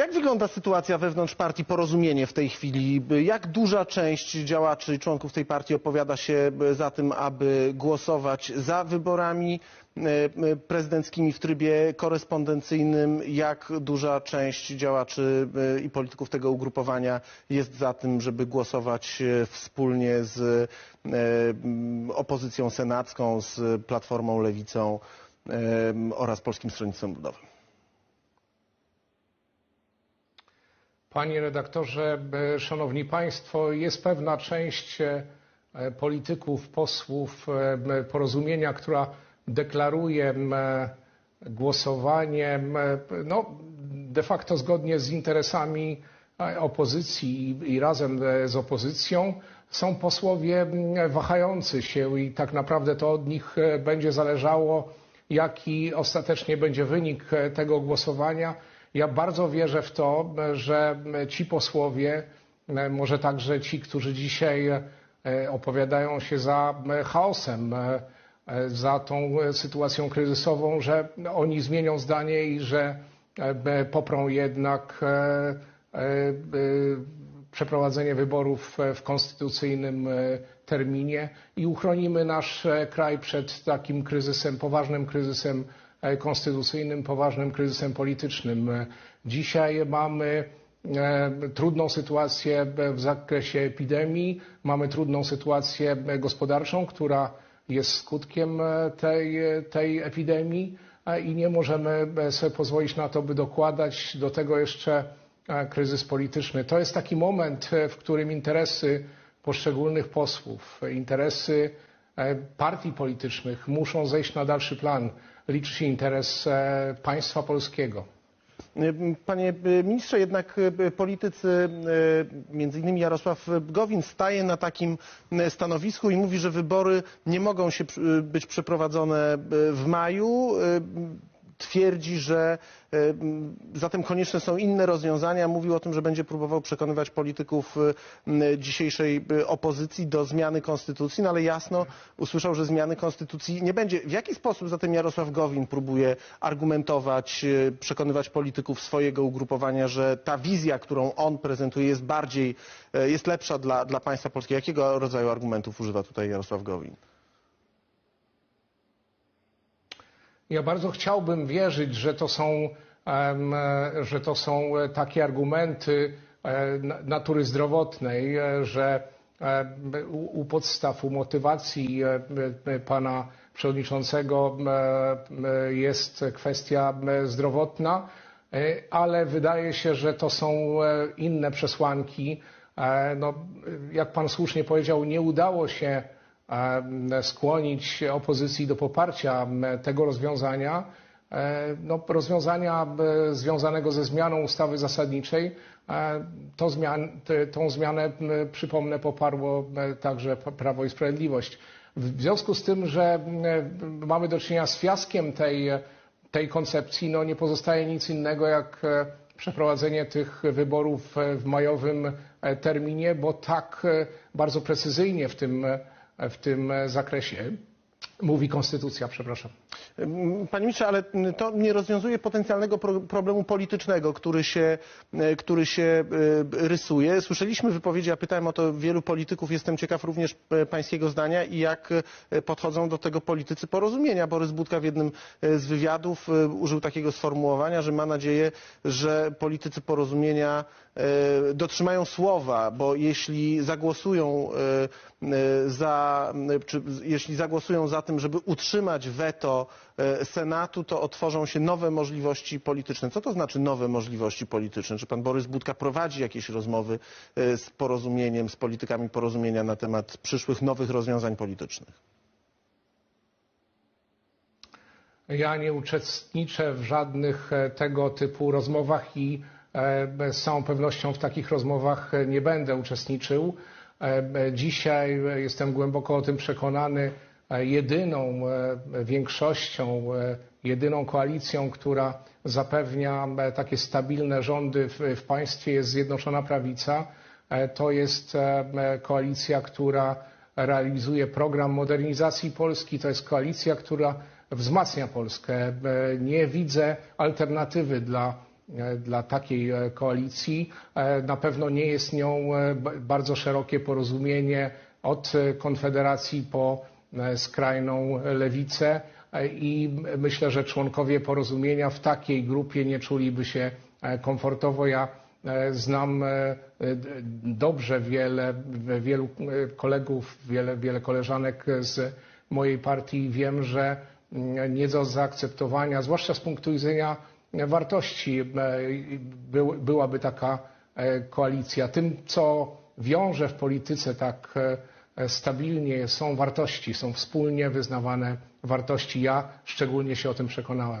Jak wygląda sytuacja wewnątrz partii Porozumienie w tej chwili? Jak duża część działaczy i członków tej partii opowiada się za tym, aby głosować za wyborami e, prezydenckimi w trybie korespondencyjnym? Jak duża część działaczy e, i polityków tego ugrupowania jest za tym, żeby głosować e, wspólnie z opozycją senacką, z Platformą Lewicą oraz Polskim Stronnictwem Ludowym? Panie redaktorze, e, szanowni państwo, jest pewna część e, polityków, posłów e, porozumienia, która deklaruje głosowanie no, de facto zgodnie z interesami opozycji i razem z opozycją. Są posłowie wahający się i tak naprawdę to od nich będzie zależało, jaki ostatecznie będzie wynik tego głosowania. Ja bardzo wierzę w to, że ci posłowie, może także ci, którzy dzisiaj e, opowiadają się za chaosem, e, za tą sytuacją kryzysową, że oni zmienią zdanie i że e, poprą jednak przeprowadzenie wyborów w konstytucyjnym terminie i uchronimy nasz kraj przed takim kryzysem, poważnym kryzysem E, konstytucyjnym, poważnym kryzysem politycznym. E, dzisiaj mamy e, trudną sytuację w zakresie epidemii, mamy trudną sytuację gospodarczą, która jest skutkiem tej, tej epidemii i nie możemy sobie pozwolić na to, by dokładać do tego jeszcze kryzys polityczny. To jest taki moment, w którym interesy poszczególnych posłów, interesy partii politycznych muszą zejść na dalszy plan liczy się interes e, państwa polskiego. Panie ministrze, jednak e, politycy, e, między innymi Jarosław Gowin, staje na takim stanowisku i mówi, że wybory nie mogą się być przeprowadzone w maju twierdzi, że e, zatem konieczne są inne rozwiązania. Mówił o tym, że będzie próbował przekonywać polityków e, dzisiejszej e, opozycji do zmiany konstytucji, no ale jasno usłyszał, że zmiany konstytucji nie będzie. W jaki sposób zatem Jarosław Gowin próbuje argumentować, przekonywać polityków swojego ugrupowania, że ta wizja, którą on prezentuje jest bardziej, jest lepsza dla, dla państwa polskiego? Jakiego rodzaju argumentów używa tutaj Jarosław Gowin? Ja bardzo chciałbym wierzyć, że to są, że to są e, takie argumenty e, natury zdrowotnej, e, że u podstaw, u motywacji pana przewodniczącego jest kwestia zdrowotna, ale wydaje się, że to są inne przesłanki. No, jak pan słusznie powiedział, nie udało się skłonić opozycji do poparcia tego rozwiązania, e, no, rozwiązania związanego ze zmianą ustawy zasadniczej. E, to zmian, tą zmianę, przypomnę, poparło także Prawo i Sprawiedliwość. W związku z tym, że mamy do czynienia z fiaskiem tej, tej koncepcji, no nie pozostaje nic innego jak e, przeprowadzenie tych wyborów w majowym terminie, bo tak bardzo precyzyjnie w tym w tym zakresie mówi konstytucja, przepraszam. Panie ministrze, ale to nie rozwiązuje potencjalnego problemu politycznego, który się, który się e, rysuje. Słyszeliśmy wypowiedzi, ja pytałem o to wielu polityków, jestem ciekaw również e, pańskiego zdania i jak e, podchodzą do tego politycy porozumienia. Borys Budka w jednym z wywiadów użył takiego sformułowania, że ma nadzieję, że politycy porozumienia dotrzymają słowa, bo jeśli zagłosują za, czy jeśli zagłosują za tym, żeby utrzymać weto E, Senatu, to otworzą się nowe możliwości polityczne. Co to znaczy nowe możliwości polityczne? Czy pan Borys Budka prowadzi jakieś rozmowy e, z porozumieniem, z politykami porozumienia na temat przyszłych nowych rozwiązań politycznych? Ja nie uczestniczę w żadnych e, tego typu rozmowach i z całą pewnością w takich rozmowach nie będę uczestniczył. Dzisiaj jestem głęboko o tym przekonany, jedyną e, większością, e, jedyną koalicją, która zapewnia e, takie stabilne rządy w, w państwie jest Zjednoczona Prawica. To jest koalicja, która realizuje program modernizacji Polski. To jest koalicja, która wzmacnia Polskę. Nie widzę alternatywy dla e, dla takiej e, koalicji. E, Na pewno nie jest nią e, bardzo szerokie porozumienie od e, Konfederacji po e, skrajną lewicę E, i myślę, że członkowie porozumienia w takiej grupie nie czuliby się e, komfortowo. Ja e, znam e, dobrze wiele, wielu e, kolegów, wiele, wiele koleżanek z mojej partii i wiem, że nie do zaakceptowania, zwłaszcza z punktu widzenia wartości, e, był- byłaby taka e, koalicja. Tym, co wiąże w polityce tak e, stabilnie, są wartości, są wspólnie wyznawane wartości. Ja szczególnie się o tym przekonałem.